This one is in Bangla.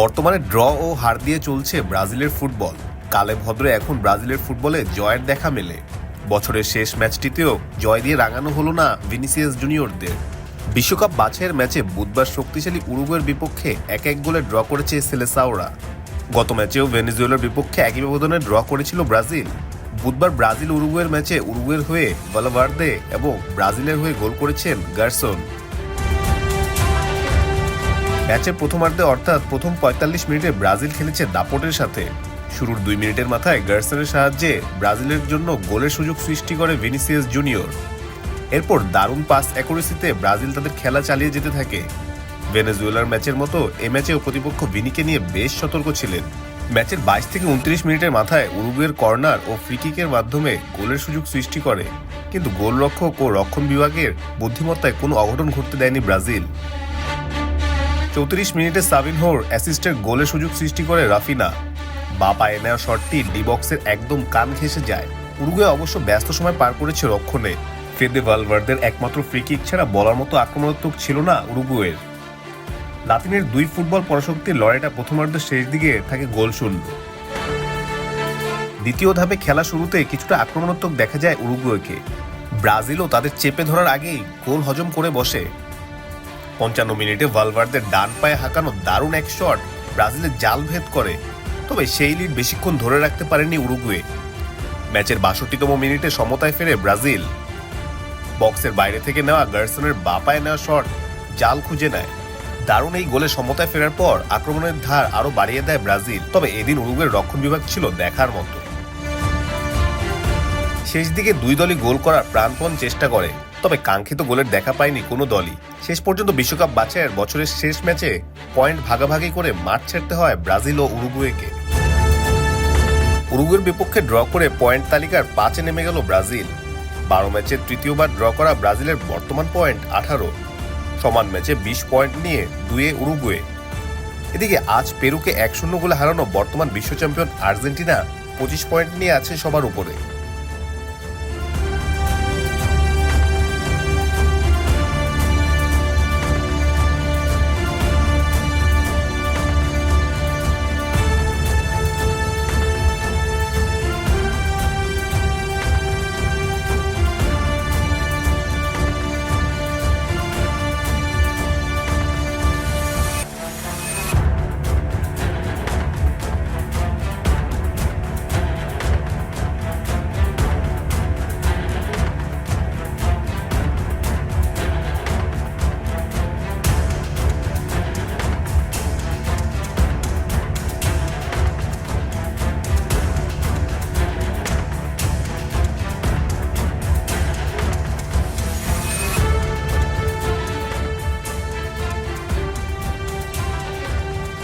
বর্তমানে ড্র ও হার দিয়ে চলছে ব্রাজিলের ফুটবল। কালে ভদ্রে এখন ব্রাজিলের ফুটবলে জয়ের দেখা মেলে। বছরের শেষ ম্যাচটিতেও জয় দিয়ে রাঙানো হলো না ভিনিসিয়াস জুনিয়রদের। বিশ্বকাপ বাছাইয়ের ম্যাচে বুধবার শক্তিশালী উরুগুয়ের বিপক্ষে এক এক গোলে ড্র করেছে সেলেসাওরা। গত ম্যাচেও ভেনেজুয়েলার বিপক্ষে একই ব্যবধানে ড্র করেছিল ব্রাজিল। বুধবার ব্রাজিল উরুগুয়ের ম্যাচে উরুগুয়ের হয়ে ভালাভার্দে এবং ব্রাজিলের হয়ে গোল করেছেন গার্সন। ম্যাচের প্রথমার্ধে অর্থাৎ প্রথম পঁয়তাল্লিশ মিনিটে ব্রাজিল খেলেছে দাপটের সাথে। শুরুর দুই মিনিটের মাথায় গার্সনের সাহায্যে ব্রাজিলের জন্য গোলের সুযোগ সৃষ্টি করে ভিনিসিয়াস জুনিয়র। এরপর দারুণ পাস অ্যাকুরেসিতে ব্রাজিল তাদের খেলা চালিয়ে যেতে থাকে। ভেনেজুয়েলার ম্যাচের মতো এ ম্যাচেও প্রতিপক্ষ ভিনিকে নিয়ে বেশ সতর্ক ছিলেন। ম্যাচের বাইশ থেকে উনত্রিশ মিনিটের মাথায় উরুগুয়ের কর্নার ও ফ্রিকিকের মাধ্যমে গোলের সুযোগ সৃষ্টি করে। কিন্তু গোলরক্ষক ও রক্ষণ বিভাগের বুদ্ধিমত্তায় কোনো অঘটন ঘটতে দেয়নি ব্রাজিল। চৌত্রিশ মিনিটে সাবিনহোর অ্যাসিস্টের গোলের সুযোগ সৃষ্টি করে রাফিনা। বা পায়ে নেওয়া শটটি ডি বক্সের একদম কান ঘেঁষে যায়। উরুগুয়ে অবশ্য ব্যস্ত সময় পার করেছে রক্ষণে। ফেদে ভালভার্দের একমাত্র ফ্রি কিক ছাড়া বলার মতো আক্রমণাত্মক ছিল না উরুগুয়ের। লাতিনের দুই ফুটবল পরাশক্তির লড়াইটা প্রথমার্ধের শেষ দিকে থাকে গোল শূন্য। দ্বিতীয় ধাপে খেলা শুরুতে কিছুটা আক্রমণাত্মক দেখা যায় উরুগুয়েকে। ব্রাজিলও তাদের চেপে ধরার আগেই গোল হজম করে বসে। পঞ্চান্ন মিনিটে ভালভার্দের ডান পায়ে হাঁকানো দারুণ এক শট ব্রাজিলের জাল ভেদ করে। তবে সেই লিড বেশিক্ষণ ধরে রাখতে পারেনি উরুগুয়ে। ম্যাচের বাষট্টিতম মিনিটে সমতায় ফেরে ব্রাজিল। বক্সের বাইরে থেকে নেওয়া গার্সনের বা পায়ে নেওয়া শট জাল খুঁজে নেয়। দারুণ এই গোলে সমতায় ফেরার পর আক্রমণের ধার আরও বাড়িয়ে দেয় ব্রাজিল। তবে এদিন উরুগুয়ের রক্ষণ বিভাগ ছিল দেখার মতো। শেষ দিকে দুই দলই গোল করার প্রাণপণ চেষ্টা করে। তবে কাঙ্ক্ষিত গোলের দেখা পায়নি কোনো দলই। শেষ পর্যন্ত বিশ্বকাপ বাছাইয়ের বছরের শেষ ম্যাচে পয়েন্ট ভাগাভাগি করে মাঠ ছেড়তে হয় ব্রাজিল ও উরুগুয়েকে। উরুগুয়ের বিপক্ষে ড্র করে পয়েন্ট তালিকার পাঁচে নেমে গেল ব্রাজিল। বারো ম্যাচে তৃতীয়বার ড্র করা ব্রাজিলের বর্তমান পয়েন্ট আঠারো। সমান ম্যাচে বিশ পয়েন্ট নিয়ে দুয়ে উরুগুয়ে। এদিকে আজ পেরুকে এক শূন্য গোলে হারানো বর্তমান বিশ্ব চ্যাম্পিয়ন আর্জেন্টিনা পঁচিশ পয়েন্ট নিয়ে আছে সবার উপরে।